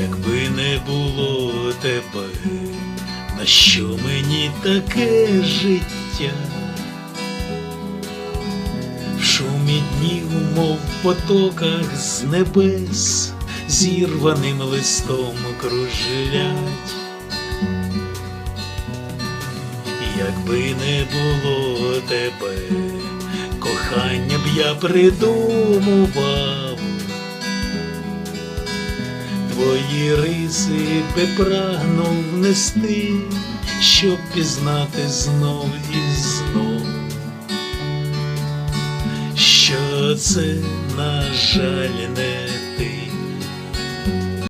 Якби не було тебе, на що мені таке життя? В шумі днів, мов потоках з небес, зірваним листом кружлять. Якби не було тебе кохання б я придумував, твої риси би прагнув нести, щоб пізнати знов і знов, що це, на жаль, не